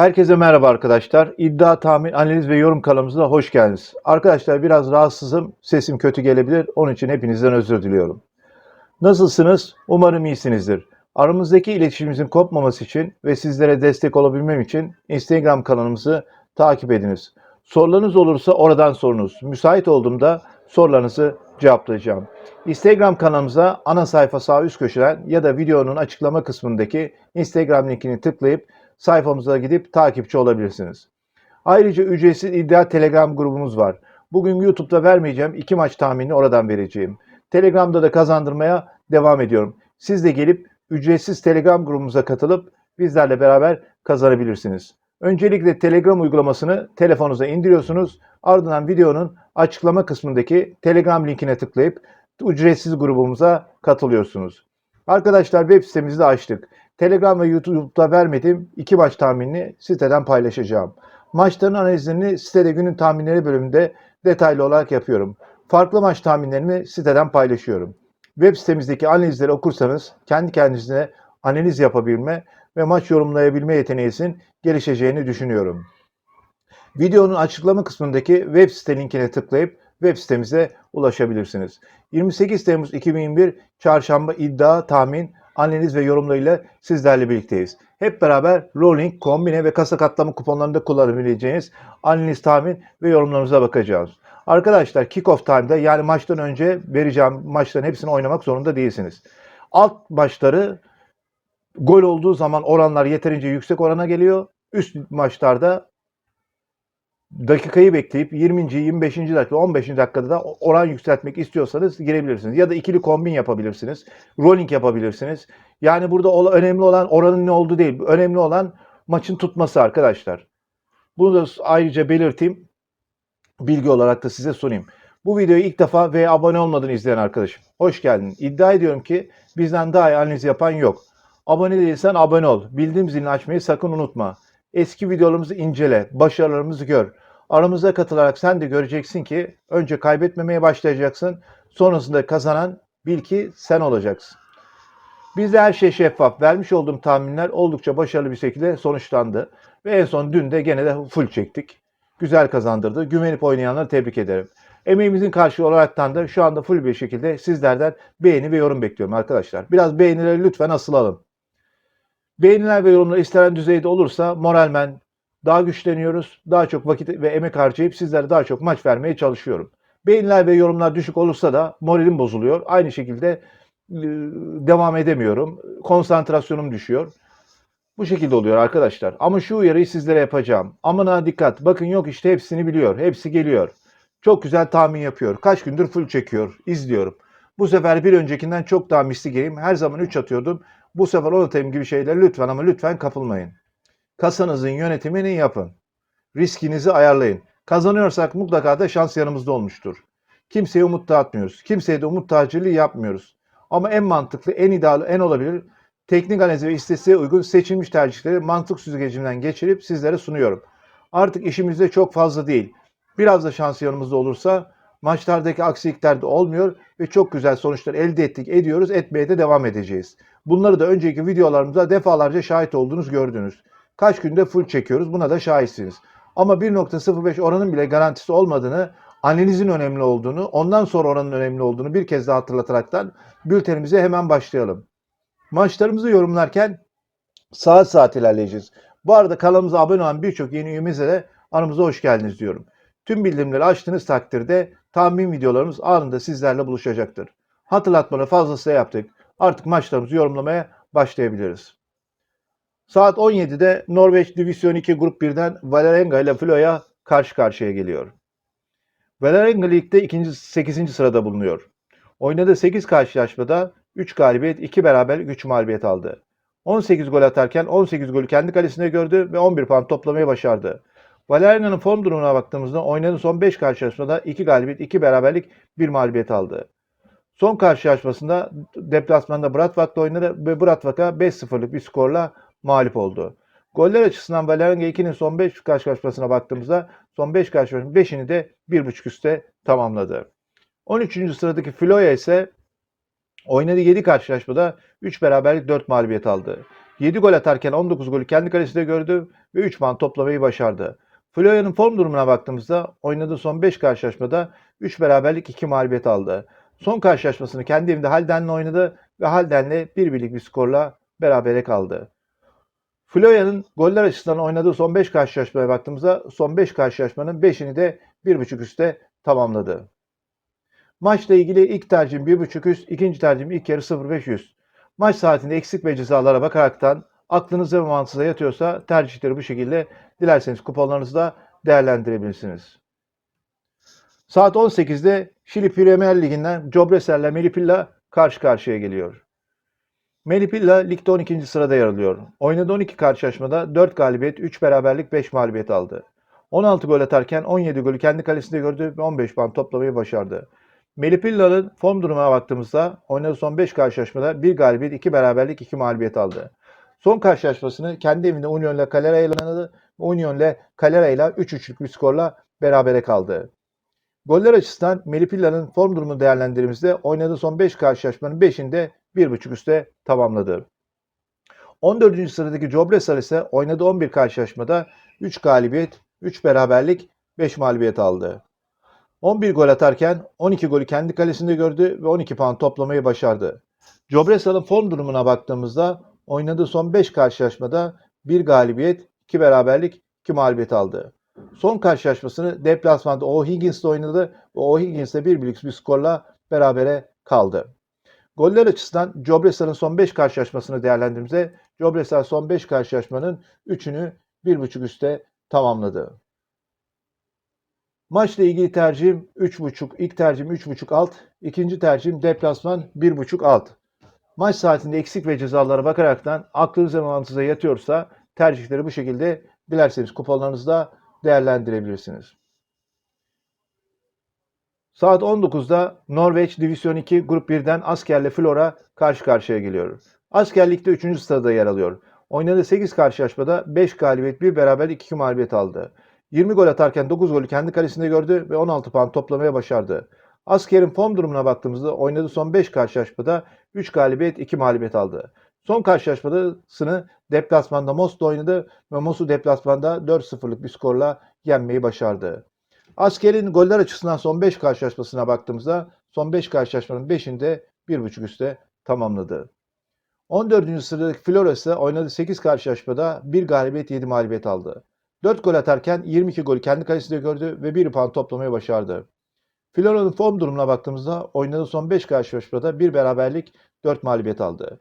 Herkese merhaba arkadaşlar. İddia, tahmin, analiz ve yorum kanalımıza hoş geldiniz. Arkadaşlar biraz rahatsızım. Sesim kötü gelebilir. Onun için hepinizden özür diliyorum. Nasılsınız? Umarım iyisinizdir. Aramızdaki iletişimimizin kopmaması için ve sizlere destek olabilmem için Instagram kanalımızı takip ediniz. Sorularınız olursa oradan sorunuz. Müsait olduğumda sorularınızı cevaplayacağım. Instagram kanalımıza ana sayfa sağ üst köşeden ya da videonun açıklama kısmındaki Instagram linkini tıklayıp sayfamıza gidip takipçi olabilirsiniz. Ayrıca ücretsiz iddia Telegram grubumuz var. Bugün YouTube'da vermeyeceğim iki maç tahminini oradan vereceğim. Telegram'da da kazandırmaya devam ediyorum. Siz de gelip ücretsiz Telegram grubumuza katılıp bizlerle beraber kazanabilirsiniz. Öncelikle Telegram uygulamasını telefonunuza indiriyorsunuz. Ardından videonun açıklama kısmındaki Telegram linkine tıklayıp ücretsiz grubumuza katılıyorsunuz. Arkadaşlar web sitemizi de açtık. Telegram ve YouTube'da vermediğim iki maç tahminini siteden paylaşacağım. Maçların analizlerini sitede günün tahminleri bölümünde detaylı olarak yapıyorum. Farklı maç tahminlerimi siteden paylaşıyorum. Web sitemizdeki analizleri okursanız kendi kendinize analiz yapabilme ve maç yorumlayabilme yeteneğinizin gelişeceğini düşünüyorum. Videonun açıklama kısmındaki web site linkine tıklayıp web sitemize ulaşabilirsiniz. 28 Temmuz 2021 Çarşamba iddia, tahmin, analiz ve yorumlarıyla sizlerle birlikteyiz. Hep beraber rolling, kombine ve kasa katlama kuponlarında kullanabileceğiniz analiz, tahmin ve yorumlarımıza bakacağız. Arkadaşlar kick-off time'da yani maçtan önce vereceğim maçların hepsini oynamak zorunda değilsiniz. Alt maçları gol olduğu zaman oranlar yeterince yüksek orana geliyor. Üst maçlarda dakikayı bekleyip 20. 25. dakika 15. dakikada da oran yükseltmek istiyorsanız girebilirsiniz. Ya da ikili kombin yapabilirsiniz. Rolling yapabilirsiniz. Yani burada önemli olan oranın ne olduğu değil. Önemli olan maçın tutması arkadaşlar. Bunu da ayrıca belirteyim. Bilgi olarak da size sunayım. Bu videoyu ilk defa ve abone olmadan izleyen arkadaşım. Hoş geldin. İddia ediyorum ki bizden daha iyi analiz yapan yok. Abone değilsen abone ol. Bildirim zilini açmayı sakın unutma. Eski videolarımızı incele, başarılarımızı gör. Aramıza katılarak sen de göreceksin ki önce kaybetmemeye başlayacaksın. Sonrasında kazanan bil ki sen olacaksın. Bizde her şey şeffaf. Vermiş olduğum tahminler oldukça başarılı bir şekilde sonuçlandı. Ve en son dün de gene de full çektik. Güzel kazandırdı. Güvenip oynayanları tebrik ederim. Emeğimizin karşılığı olaraktan da şu anda full bir şekilde sizlerden beğeni ve yorum bekliyorum arkadaşlar. Biraz beğenileri lütfen asılalım. Beğeniler ve yorumlar istenen düzeyde olursa moralmen daha güçleniyoruz. Daha çok vakit ve emek harcayıp sizlere daha çok maç vermeye çalışıyorum. Beğeniler ve yorumlar düşük olursa da moralim bozuluyor. Aynı şekilde e, devam edemiyorum. Konsantrasyonum düşüyor. Bu şekilde oluyor arkadaşlar. Ama şu uyarıyı sizlere yapacağım. Aman dikkat. Bakın yok işte hepsini biliyor. Hepsi geliyor. Çok güzel tahmin yapıyor. Kaç gündür full çekiyor. İzliyorum. Bu sefer bir öncekinden çok daha misli gireyim. Her zaman 3 atıyordum. Bu sefer 10 atayım gibi şeyler lütfen ama lütfen kapılmayın. Kasanızın yönetimini yapın. Riskinizi ayarlayın. Kazanıyorsak mutlaka da şans yanımızda olmuştur. Kimseye umut dağıtmıyoruz. Kimseye de umut tacirliği yapmıyoruz. Ama en mantıklı, en ideal, en olabilir teknik analiz ve istatistiğe uygun seçilmiş tercihleri mantık süzgecimden geçirip sizlere sunuyorum. Artık işimizde çok fazla değil. Biraz da şans yanımızda olursa maçlardaki aksilikler de olmuyor ve çok güzel sonuçlar elde ettik, ediyoruz, etmeye de devam edeceğiz. Bunları da önceki videolarımızda defalarca şahit olduğunuz gördünüz. Kaç günde full çekiyoruz buna da şahitsiniz. Ama 1.05 oranın bile garantisi olmadığını, analizin önemli olduğunu, ondan sonra oranın önemli olduğunu bir kez daha hatırlataraktan bültenimize hemen başlayalım. Maçlarımızı yorumlarken saat saat ilerleyeceğiz. Bu arada kanalımıza abone olan birçok yeni üyemize de aramıza hoş geldiniz diyorum. Tüm bildirimleri açtığınız takdirde tahmin videolarımız anında sizlerle buluşacaktır. Hatırlatmanı fazlasıyla yaptık. Artık maçlarımızı yorumlamaya başlayabiliriz. Saat 17'de Norveç Divisyon 2 Grup 1'den Valerenga ile Floya karşı karşıya geliyor. Valerenga ligde 2. 8. sırada bulunuyor. Oynadığı 8 karşılaşmada 3 galibiyet, 2 beraberlik, 3 mağlubiyet aldı. 18 gol atarken 18 golü kendi kalesinde gördü ve 11 puan toplamayı başardı. Valerian'ın form durumuna baktığımızda oynadığı son 5 karşılaşmada 2 galibiyet, 2 beraberlik, 1 mağlubiyet aldı. Son karşılaşmasında deplasmanda Bratvak'la oynadı ve Bratvak'a 5-0'lık bir skorla mağlup oldu. Goller açısından Valerenga 2'nin son 5 karşılaşmasına baktığımızda son 5 karşılaşmanın 5'ini de 1.5 üste tamamladı. 13. sıradaki Floya ise oynadığı 7 karşılaşmada 3 beraberlik 4 mağlubiyet aldı. 7 gol atarken 19 golü kendi kalesinde gördü ve 3 puan toplamayı başardı. Florya'nın form durumuna baktığımızda oynadığı son 5 karşılaşmada 3 beraberlik 2 mağlubiyet aldı. Son karşılaşmasını kendi evinde Halden'le oynadı ve Halden'le bir birlik bir skorla berabere kaldı. Florya'nın goller açısından oynadığı son 5 karşılaşmaya baktığımızda son 5 karşılaşmanın 5'ini de 1.5 üste tamamladı. Maçla ilgili ilk tercihim 1.5 üst, ikinci tercihim ilk yarı 0.5 üst. Maç saatinde eksik ve cezalara bakaraktan aklınıza ve mantığınıza yatıyorsa tercihleri bu şekilde dilerseniz kuponlarınızda değerlendirebilirsiniz. Saat 18'de Şili Premier Ligi'nden Cobresel'le Melipilla karşı karşıya geliyor. Melipilla ligde 12. sırada yer alıyor. Oynadığı 12 karşılaşmada 4 galibiyet, 3 beraberlik, 5 mağlubiyet aldı. 16 gol atarken 17 golü kendi kalesinde gördü ve 15 puan toplamayı başardı. Melipilla'nın form durumuna baktığımızda oynadığı son 5 karşılaşmada 1 galibiyet, 2 beraberlik, 2 mağlubiyet aldı. Son karşılaşmasını kendi evinde Union ile Calera ile oynadı. Union ile Calera ile 3-3'lük bir skorla berabere kaldı. Goller açısından Melipilla'nın form durumunu değerlendirdiğimizde oynadığı son 5 karşılaşmanın 5'inde 1.5 üste tamamladı. 14. sıradaki Cobresal ise oynadığı 11 karşılaşmada 3 galibiyet, 3 beraberlik, 5 mağlubiyet aldı. 11 gol atarken 12 golü kendi kalesinde gördü ve 12 puan toplamayı başardı. Cobresal'ın form durumuna baktığımızda oynadığı son 5 karşılaşmada 1 galibiyet, 2 beraberlik, 2 mağlubiyet aldı. Son karşılaşmasını deplasmanda O'Higgins'le oynadı ve O'Higgins'le bir birlik bir skorla berabere kaldı. Goller açısından Cobresal'ın son 5 karşılaşmasını değerlendirdiğimizde Cobresal son 5 karşılaşmanın 3'ünü 1.5 üste tamamladı. Maçla ilgili tercihim 3.5, ilk tercihim 3.5 alt, ikinci tercihim deplasman 1.5 alt. Maç saatinde eksik ve cezalara bakaraktan aklınıza ve mantığınıza yatıyorsa tercihleri bu şekilde dilerseniz kuponlarınızda değerlendirebilirsiniz. Saat 19'da Norveç Divizyon 2 Grup 1'den Asker'le Flora karşı karşıya geliyor. Asker Lig'de 3. sırada yer alıyor. Oynadığı 8 karşılaşmada 5 galibiyet, 1 beraberlik, 2 mağlubiyet aldı. 20 gol atarken 9 golü kendi kalesinde gördü ve 16 puan toplamaya başardı. Asker'in form durumuna baktığımızda oynadığı son 5 karşılaşmada 3 galibiyet, 2 mağlubiyet aldı. Son karşılaşmasını deplasmanda Mos'ta oynadı ve Mos'u deplasmanda 4-0'lık bir skorla yenmeyi başardı. Asker'in goller açısından son 5 karşılaşmasına baktığımızda son 5 karşılaşmanın 5'inde 1.5 üste tamamladı. 14. sıradaki Flora ise oynadığı 8 karşılaşmada 1 galibiyet 7 mağlubiyet aldı. 4 gol atarken 22 golü kendi kalesinde gördü ve 1 puan toplamayı başardı. Flora'nın form durumuna baktığımızda oynadığı son 5 karşılaşmada 1 beraberlik 4 mağlubiyet aldı.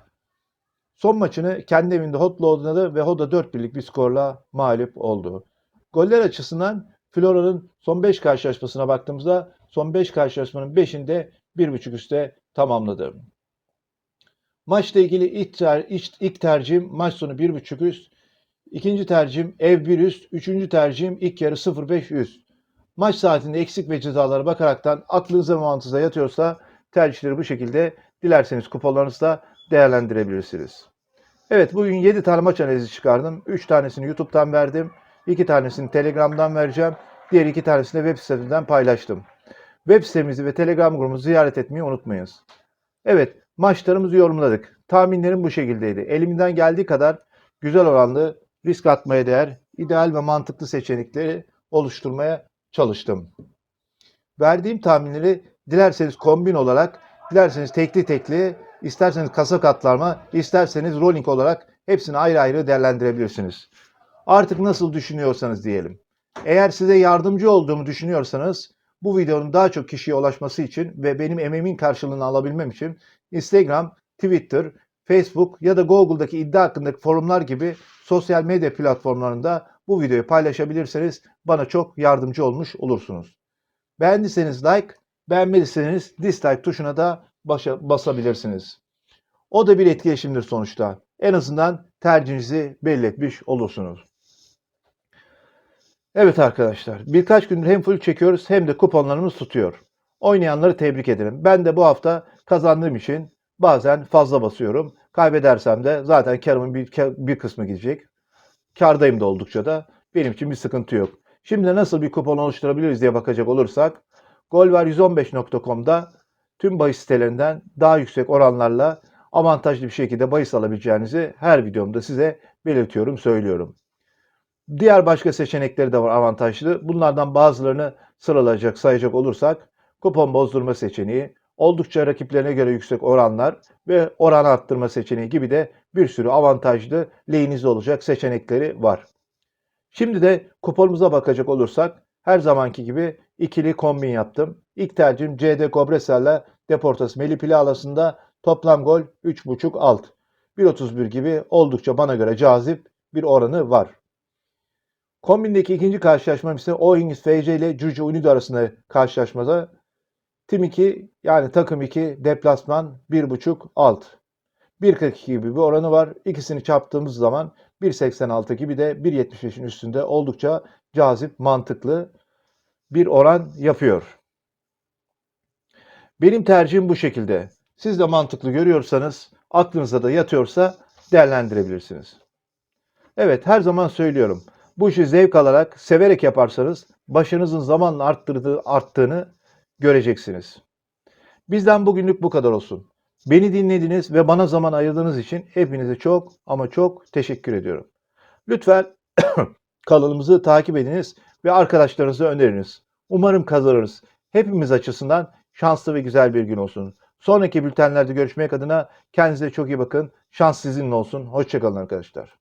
Son maçını kendi evinde Hot'la oynadı ve Hoda 4 birlik bir skorla mağlup oldu. Goller açısından Flora'nın son 5 karşılaşmasına baktığımızda son 5 karşılaşmanın 5'inde 1.5 üste tamamladı. Maçla ilgili ilk, ter, ilk tercihim maç sonu 1.5 üst. İkinci tercihim ev 1 üst. Üçüncü tercihim ilk yarı 0.5 üst. Maç saatinde eksik ve cezalara bakaraktan aklınıza ve mantığınıza yatıyorsa tercihleri bu şekilde dilerseniz kuponlarınızda değerlendirebilirsiniz. Evet bugün 7 tane maç analizi çıkardım. 3 tanesini YouTube'dan verdim. 2 tanesini Telegram'dan vereceğim. Diğer 2 tanesini de web sitemizden paylaştım. Web sitemizi ve Telegram grubumuzu ziyaret etmeyi unutmayınız. Evet maçlarımızı yorumladık. Tahminlerim bu şekildeydi. Elimden geldiği kadar güzel oranlı, risk atmaya değer, ideal ve mantıklı seçenekleri oluşturmaya çalıştım. Verdiğim tahminleri dilerseniz kombin olarak, dilerseniz tekli tekli, isterseniz kasa katlarma, isterseniz rolling olarak hepsini ayrı ayrı değerlendirebilirsiniz. Artık nasıl düşünüyorsanız diyelim. Eğer size yardımcı olduğumu düşünüyorsanız bu videonun daha çok kişiye ulaşması için ve benim emeğimin karşılığını alabilmem için Instagram, Twitter, Facebook ya da Google'daki iddia hakkındaki forumlar gibi sosyal medya platformlarında bu videoyu paylaşabilirseniz bana çok yardımcı olmuş olursunuz. Beğendiyseniz like, beğenmediyseniz dislike tuşuna da başa, basabilirsiniz. O da bir etkileşimdir sonuçta. En azından tercihinizi belli etmiş olursunuz. Evet arkadaşlar, birkaç gündür hem full çekiyoruz hem de kuponlarımız tutuyor. Oynayanları tebrik ederim. Ben de bu hafta kazandığım için bazen fazla basıyorum. Kaybedersem de zaten karımın bir, bir kısmı gidecek. Kardayım da oldukça da. Benim için bir sıkıntı yok. Şimdi nasıl bir kupon oluşturabiliriz diye bakacak olursak golvar115.com'da tüm bahis sitelerinden daha yüksek oranlarla avantajlı bir şekilde bahis alabileceğinizi her videomda size belirtiyorum, söylüyorum. Diğer başka seçenekleri de var avantajlı. Bunlardan bazılarını sıralayacak, sayacak olursak kupon bozdurma seçeneği, oldukça rakiplerine göre yüksek oranlar ve oran arttırma seçeneği gibi de bir sürü avantajlı lehinizde olacak seçenekleri var. Şimdi de kuponumuza bakacak olursak her zamanki gibi ikili kombin yaptım. İlk tercihim CD Cobresel'le Deportes Melipili arasında toplam gol 3.5 alt. 1.31 gibi oldukça bana göre cazip bir oranı var. Kombindeki ikinci karşılaşmam ise O'Higgins FC ile Juju Unido arasında karşılaşmada Tim 2 yani takım 2 deplasman 1.5 alt. 1.42 gibi bir oranı var. İkisini çarptığımız zaman 1.86 gibi de 1.75'in üstünde oldukça cazip, mantıklı bir oran yapıyor. Benim tercihim bu şekilde. Siz de mantıklı görüyorsanız, aklınıza da yatıyorsa değerlendirebilirsiniz. Evet, her zaman söylüyorum. Bu işi zevk alarak, severek yaparsanız başınızın zamanla arttırdığı, arttığını göreceksiniz. Bizden bugünlük bu kadar olsun. Beni dinlediniz ve bana zaman ayırdığınız için hepinize çok ama çok teşekkür ediyorum. Lütfen kanalımızı takip ediniz ve arkadaşlarınıza öneriniz. Umarım kazanırız. Hepimiz açısından şanslı ve güzel bir gün olsun. Sonraki bültenlerde görüşmek adına kendinize çok iyi bakın. Şans sizinle olsun. Hoşçakalın arkadaşlar.